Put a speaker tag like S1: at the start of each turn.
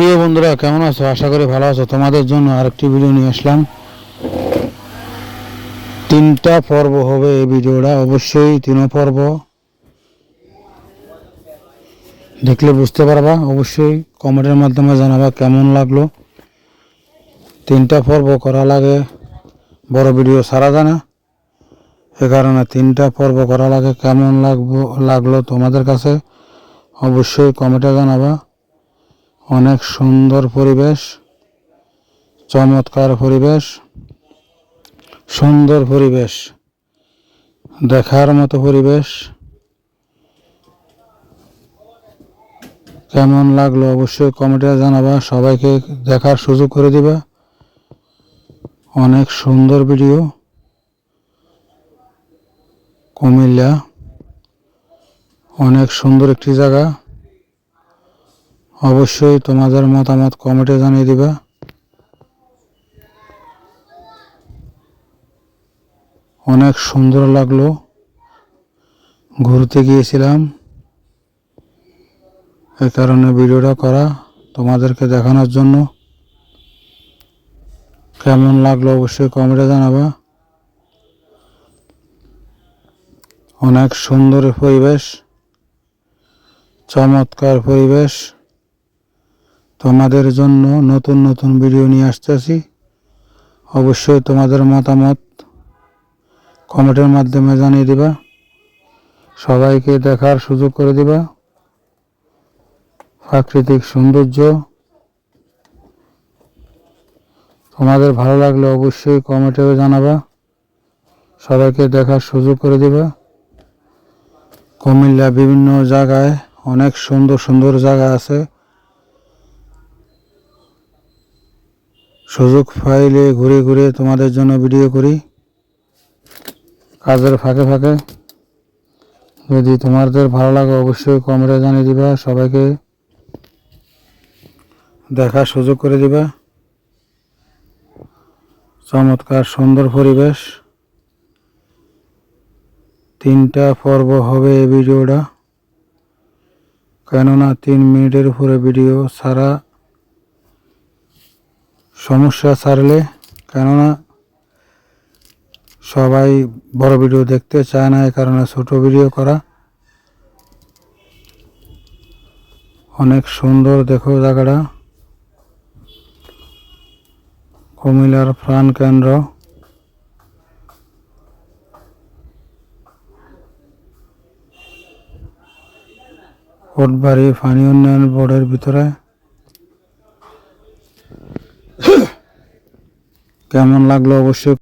S1: প্রিয় বন্ধুরা, কেমন আছো? আশা করি ভালো আছো। তোমাদের জন্য আরেকটি ভিডিও নিয়ে আসলাম। তিনটা পর্ব হবে এই ভিডিওটা অবশ্যই তিনও পর্ব। দেখলে বুঝতে পারবা। অবশ্যই কমেন্টের মাধ্যমে জানাবা কেমন লাগল। তিনটা পর্ব করা লাগে। বড় ভিডিও সারা জানা। এ কারণে তিনটা পর্ব করা লাগে। কেমন লাগবো লাগল তোমাদের কাছে? অবশ্যই কমেন্টে জানাবা। অনেক সুন্দর পরিবেশ, চমৎকার পরিবেশ, সুন্দর পরিবেশ, দেখার মতো পরিবেশ। কেমন লাগল অবশ্যই কমেন্টে জানাবা, সবাইকে দেখার সুযোগ করে দিবা। অনেক সুন্দর ভিডিও কুমিল্লা। অনেক সুন্দর একটি জায়গা। অবশ্যই তোমাদের মতামত কমেন্টে জানিয়ে দিবা। অনেক সুন্দর লাগল। ঘুরতে গিয়েছিলাম। এই কারণে ভিডিওটা করা তোমাদেরকে দেখানোর জন্য। কেমন লাগল অবশ্যই কমেন্টে জানাবা। অনেক সুন্দর পরিবেশ, চমৎকার পরিবেশ। তোমাদের জন্য নতুন নতুন ভিডিও নিয়ে আসতে আসতেছি। অবশ্যই তোমাদের মতামত কমেন্টের মাধ্যমে জানিয়ে দিবা। সবাইকে দেখার সুযোগ করে দিবা। প্রাকৃতিক সৌন্দর্য। তোমাদের ভালো লাগলে অবশ্যই কমেন্টেও জানাবা। সবাইকে দেখার সুযোগ করে দিবা। কুমিল্লা বিভিন্ন জায়গায় অনেক সুন্দর সুন্দর জায়গা আছে। সুযোগ পাইলে ঘুরে ঘুরে তোমাদের জন্য ভিডিও করি। কাজের ফাঁকে ফাঁকে। যদি তোমাদের ভালো লাগে অবশ্যই কমেন্টে জানিয়ে দিবা, সবাইকে দেখার সুযোগ করে দিবা। চমৎকার, সুন্দর পরিবেশ। তিনটা পর্ব হবে এই ভিডিওটা কেননা তিন মিনিটের উপরে ভিডিও ছাড়া সমস্যা ছাড়লে, কেননা সবাই বড় ভিডিও দেখতে চায় না এই কারণে ছোট ভিডিও করা। অনেক সুন্দর দেখো জায়গাটা। কুমিল্লার প্রাণ কেন্দ্র। কোটবাড়ি পানি উন্নয়ন বোর্ডের ভিতরে কেমন লাগল অবশ্যই